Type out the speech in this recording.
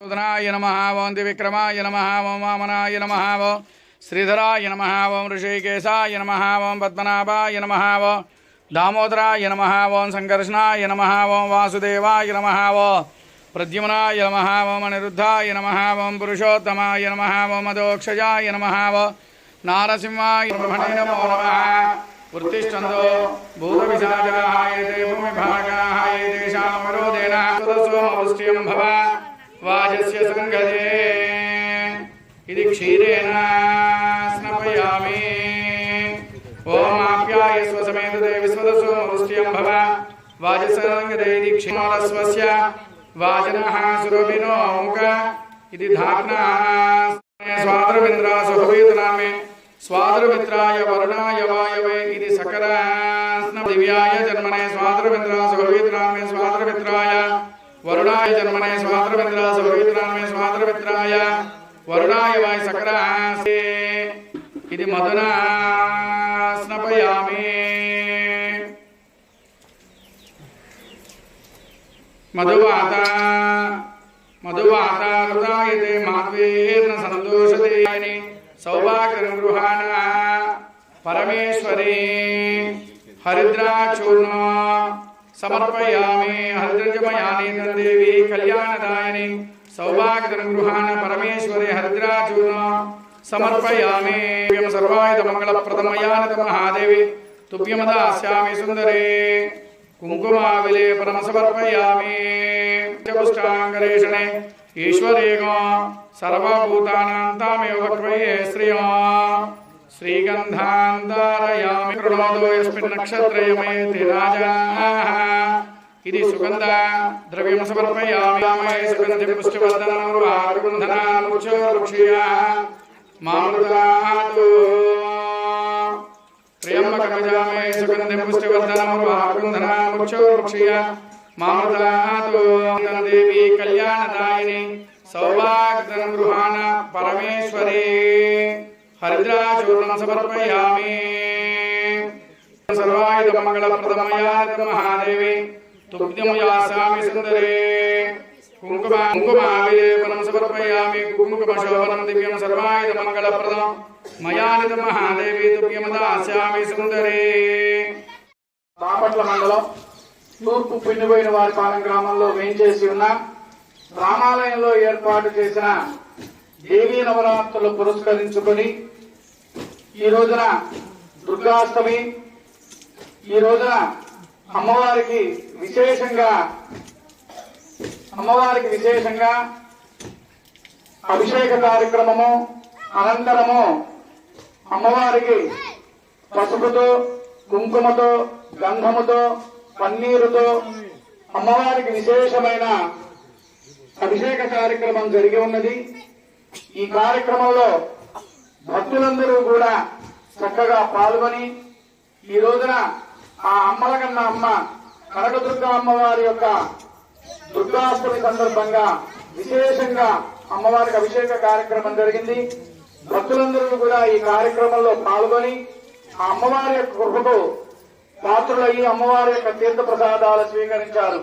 ఉదనాయ నమ ఓం త్రివిక్రమాయ నమ ఓం వామనాయ నమ ఓం శ్రీధరాయ నమ ఓం ఋషికేశాయ నమ ఓం పద్మనాభాయ నమ ఓం దామోదరాయ నమ ఓం సంకర్షణాయ నమ ఓం వాసుదేవాయ నమ ఓం ప్రద్యుమ్నాయ నమ ఓం అనిరుద్ధాయ నమ ఓం పురుషోత్తమాయ నమ ఓం మదోక్షజాయ నమ ఓం నారసింహాయ బ్రహ్మణే నమో నమ వృత్తిష్టందో భూత విశాజాయ భూమిభాగాः ఏతేషాం విరోధేన సురసోమవృష్ట్యం భవ వాజస్య సంగదే ఇది క్షీరేణ స్నపయామి ఓం ఆప్యాయ స్వసమేతదే విశ్వదసోమవృష్ట్యం భవ వాజస్య సంగదే ఇది క్షీణోరస్వస్య వాజనః సురభినో ముఖ ఇది ధాగ్నా స్వాదరవింద్రాసు హవేతనామే స్వాదరమిత్రాయ వరుణాయ వాయవే ఇది సకర స్న దివ్యాయ జన్మనే స్వాదరమిత్రాసు హవేతనామే స్వాదరమిత్రాయ వరుణాయ జన్మనే స్వాదరమిత్రాసు హవేతనామే స్వాదరమిత్రాయ వరుణాయ వాయ సకర ఇది మధునా స్నపయామి మధువాత మధువాత హృదాయతే మాధ్వేర్న సంతోషతే అని సౌభాగ్యం గృహాణ పరమేశ్వరి హరిద్రాచూర్ణ సమర్పయామి హరిద్రజమయాని దేవి కళ్యాణదాయని సౌభాగ్యం గృహాణ పరమేశ్వరి హరిద్రాచూర్ణ సమర్పయామి. సర్వాయుధ మంగళప్రదమయానత మహాదేవి తుభ్యమదాస్యామి సుందరే. కుంకుమావిలే పరమ సమర్పయామి పుష్టాంగరేషణే ఈశ్వరేగో సర్వభూతానాం తామేవ వక్రయే శ్రియో. శ్రీగంధాంధారయామి కృణోదో యస్మిన్ నక్షత్రయమేతి రాజా. ఇది సుగంధ ద్రవ్యం సమర్పయామి. సుగంధి పుష్టివర్ధనమురువారుగంధనాముచోరుక్షియ మామృతాతు త్ర్యంబకమజామే సుగంధిం పుష్టివర్ధనమురువారుగంధనాముచోరుక్షియ మామృతాతు దేవి కళ్యాణదాయిని సౌభాగ్యం గృహాణ పరమేశ్వరి. హరిద్రాచూర్ణం సమర్పయామి సర్వాయుధ మంగళప్రదమయాత మహాదేవి. తుభ్యం యాసామి సుందరే. కుంకుమ కుంకుమావిలేపనం సమర్పయామి కుంకుమశోభనం దివ్యం సర్వాయుధ మంగళప్రదం. మయానిత మహాదేవి తుభ్యం దాస్యామి సుందరే. బాపట్ల మండలం తూర్పు పిండిపోయిన వారిపాలెం గ్రామంలో వేయించేసి ఉన్న రామాలయంలో ఏర్పాటు చేసిన దేవీ నవరాత్రులు పురస్కరించుకొని ఈ రోజున దుర్గాష్టమి ఈ రోజున అమ్మవారికి విశేషంగా అమ్మవారికి విశేషంగా అభిషేక కార్యక్రమము అనంతరము అమ్మవారికి పసుపుతో కుంకుమతో గంధముతో పన్నీరుతో అమ్మవారికి విశేషమైన అభిషేక కార్యక్రమం జరిగి ఉన్నది. ఈ కార్యక్రమంలో భక్తులందరూ కూడా చక్కగా పాల్గొని ఈ రోజున ఆ అమ్మల కన్నా అమ్మ కనకదుర్గ అమ్మవారి యొక్క దుర్గాష్టమి సందర్భంగా విశేషంగా అమ్మవారికి అభిషేక కార్యక్రమం జరిగింది. భక్తులందరూ కూడా ఈ కార్యక్రమంలో పాల్గొని ఆ అమ్మవారి యొక్క కృపకు పాత్రులయ్యి అమ్మవారి యొక్క తీర్థ ప్రసాదాలు స్వీకరించారు.